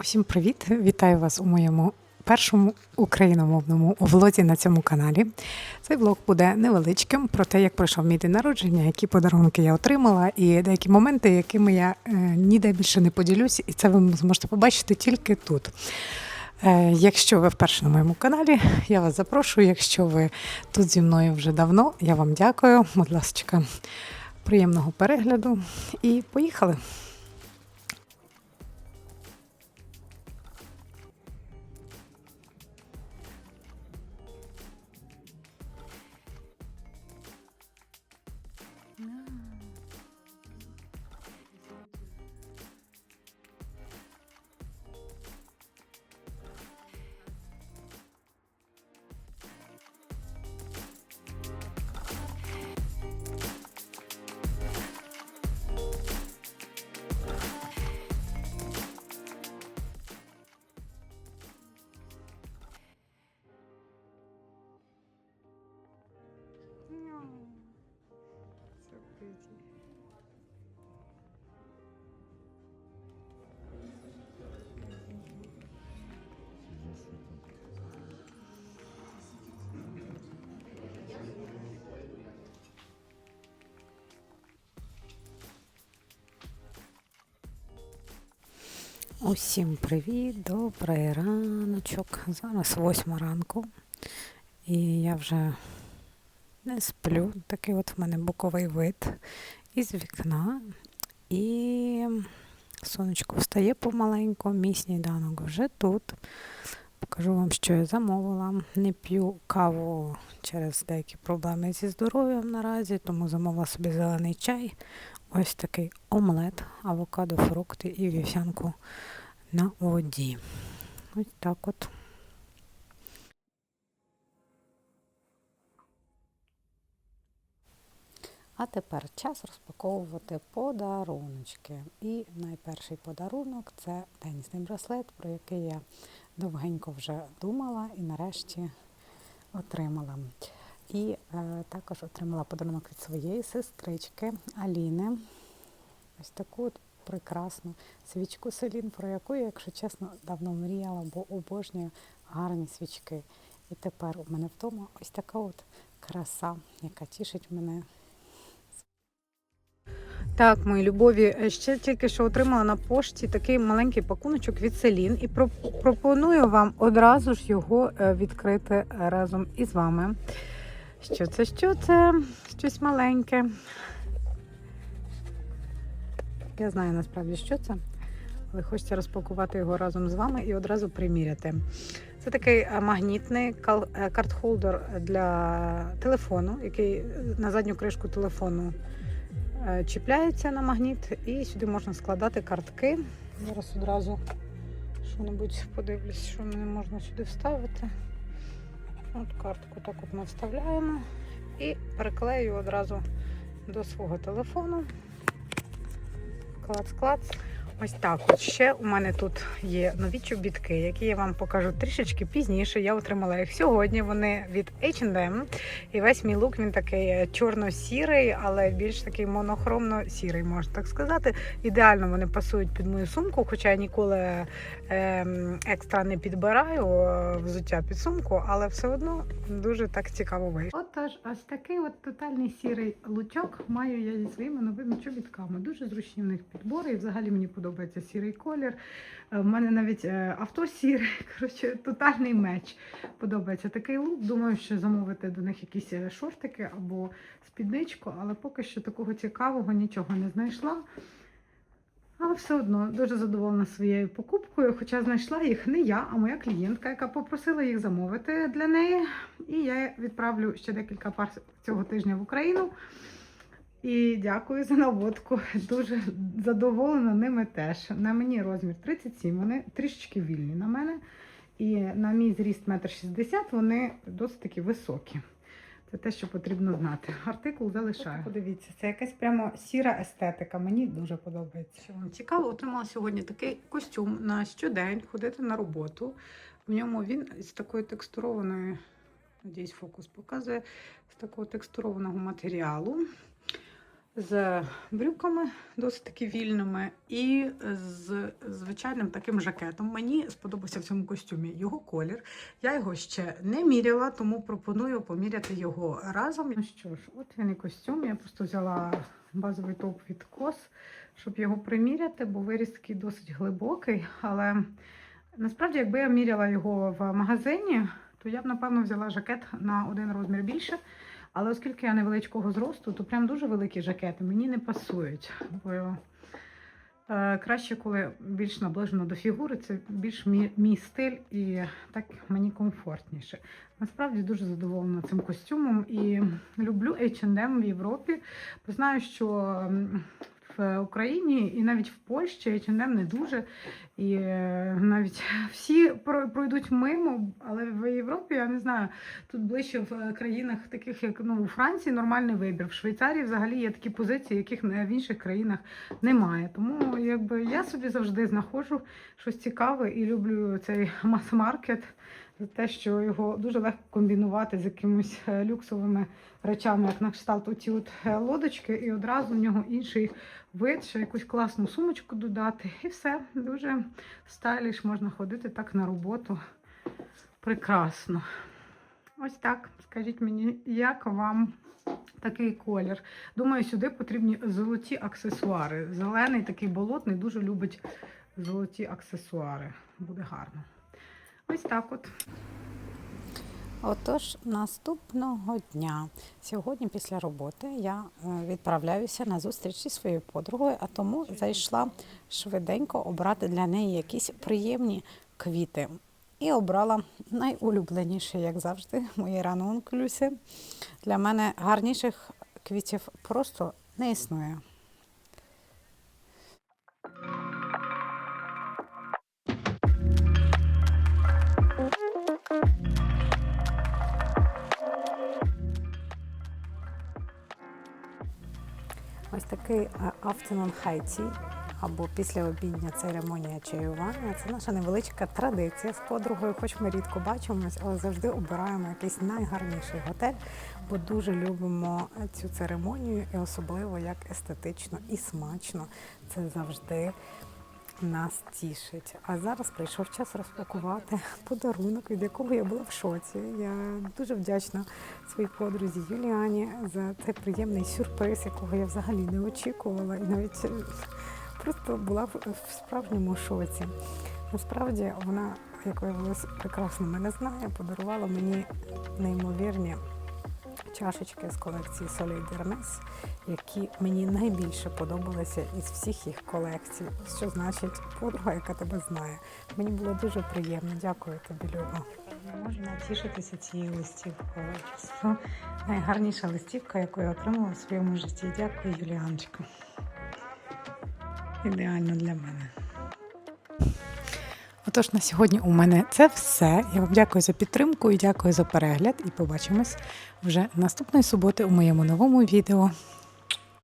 Усім привіт! Вітаю вас у моєму першому україномовному влозі на цьому каналі. Цей влог буде невеличким про те, як пройшов мій день народження, які подарунки я отримала, і деякі моменти, якими я е, ніде більше не поділюсь, і це ви зможете побачити тільки тут. Е, Якщо ви вперше на моєму каналі, я вас запрошую. Якщо ви тут зі мною вже давно, я вам дякую. Будь ласка, приємного перегляду і поїхали. Усім привіт, добрий раночок. Зараз восьма ранку. І я вже не сплю. Такий от в мене боковий вид із вікна. І сонечко встає помаленьку, мій сніданок вже тут. Покажу вам, що я замовила. Не п'ю каву через деякі проблеми зі здоров'ям наразі, тому замовила собі зелений чай. Ось такий омлет, авокадо, фрукти і вівсянку на воді. Ось так от. А тепер час розпаковувати подаруночки. І найперший подарунок це тенісний браслет, про який я довгенько вже думала і нарешті отримала. І е, також отримала подарунок від своєї сестрички Аліни. Ось таку от прекрасну свічку Селін, про яку я, якщо чесно, давно мріяла, бо обожнюю гарні свічки. І тепер у мене вдома ось така от краса, яка тішить мене. Так, мої любові, е, ще тільки що отримала на пошті такий маленький пакуночок від Селін і пропоную вам одразу ж його е, відкрити разом із вами. Що це? Що це? Щось маленьке. Я знаю насправді, що це, але хочеться розпакувати його разом з вами і одразу приміряти. Це такий е, магнітний е, для телефону, який на задню кришку телефону е, чіпляється на магніт, і сюди можна складати картки. Зараз одразу що-небудь подивлюсь, що мені можна сюди вставити. От картку так от ми вставляємо і переклею одразу до свого телефону. Клац-клац. Ось так. От ще у мене тут є нові чобітки, які я вам покажу трішечки пізніше. Я отримала їх сьогодні. Вони від H&M. І весь мій лук він такий е, чорно-сірий, але більш такий монохромно-сірий, можна так сказати. Ідеально вони пасують під мою сумку, хоча я ніколи ем, екстра не підбираю е, взуття під сумку, але все одно дуже так цікаво вийшло. Отож, ось такий от тотальний сірий лучок маю я зі своїми новими чобітками. Дуже зручні в них підбори, і взагалі мені подобається сірий колір. Е, В мене навіть е, авто сіре, коротше, тотальний меч. Подобається такий лук. Думаю, що замовити до них якісь е, шортики або спідничку, але поки що такого цікавого нічого не знайшла. Але все одно дуже задоволена своєю покупкою, хоча знайшла їх не я, а моя клієнтка, яка попросила їх замовити для неї. І я відправлю ще декілька пар цього тижня в Україну. І дякую за наводку. Дуже задоволена ними теж. На мені розмір 37, вони трішечки вільні на мене. І на мій зріст 1,60 м вони досить таки високі. Це те, що потрібно знати. Артикул залишаю. Подивіться, це якась прямо сіра естетика. Мені дуже подобається. Що вам цікаво, отримала сьогодні такий костюм на щодень ходити на роботу. В ньому він з такої текстурованої, надіюсь, фокус показує, з такого текстурованого матеріалу. З брюками, досить таки вільними, і з звичайним таким жакетом. Мені сподобався в цьому костюмі його колір. Я його ще не міряла, тому пропоную поміряти його разом. Ну що ж, от він і костюм. Я просто взяла базовий топ від кос, щоб його приміряти, бо виріс такий досить глибокий. Але насправді, якби я міряла його в магазині, то я б, напевно, взяла жакет на один розмір більше. Але оскільки я невеличкого зросту, то прям дуже великі жакети мені не пасують. Бо е, краще, коли більш наближено до фігури, це більш мій, мій стиль і так мені комфортніше. Насправді дуже задоволена цим костюмом і люблю H&M в Європі. Знаю, що в Україні і навіть в Польщі H&M не дуже. І е, навіть всі про- пройдуть мимо, але в Європі я не знаю. Тут ближче в е, країнах, таких як ну у Франції, нормальний вибір. В Швейцарії взагалі є такі позиції, яких в інших країнах немає. Тому якби я собі завжди знаходжу щось цікаве і люблю цей мас-маркет те, що його дуже легко комбінувати з якимись е, люксовими речами, як на кшталт оці от е, лодочки, і одразу в нього інший вид, ще якусь класну сумочку додати. І все дуже стайліш, можна ходити так на роботу. Прекрасно. Ось так. Скажіть мені, як вам такий колір? Думаю, сюди потрібні золоті аксесуари. Зелений такий болотний, дуже любить золоті аксесуари. Буде гарно. Ось так от. Отож, наступного дня, сьогодні після роботи, я е, відправляюся на зустріч зі своєю подругою, а тому зайшла швиденько обрати для неї якісь приємні квіти. І обрала найулюбленіше, як завжди, мої ранункулюси. Для мене гарніших квітів просто не існує. Такий е, afternoon high tea або післяобідня церемонія чаювання. Це наша невеличка традиція з подругою, хоч ми рідко бачимось, але завжди обираємо якийсь найгарніший готель, бо дуже любимо цю церемонію і особливо як естетично і смачно. Це завжди нас тішить. А зараз прийшов час розпакувати подарунок, від якого я була в шоці. Я дуже вдячна своїй подрузі Юліані за цей приємний сюрприз, якого я взагалі не очікувала, і навіть просто була в справжньому шоці. Насправді вона, як виявилось, прекрасно мене знає, подарувала мені неймовірні чашечки з колекції Soleil d'Hermes, які мені найбільше подобалися із всіх їх колекцій. Що значить подруга, яка тебе знає. Мені було дуже приємно. Дякую тобі, Люба. Не можу натішитися цією листівкою. Найгарніша листівка, яку я отримала в своєму житті. Дякую, Юліаночка. Ідеально для мене. Отож, на сьогодні у мене це все. Я вам дякую за підтримку і дякую за перегляд. І побачимось вже наступної суботи у моєму новому відео.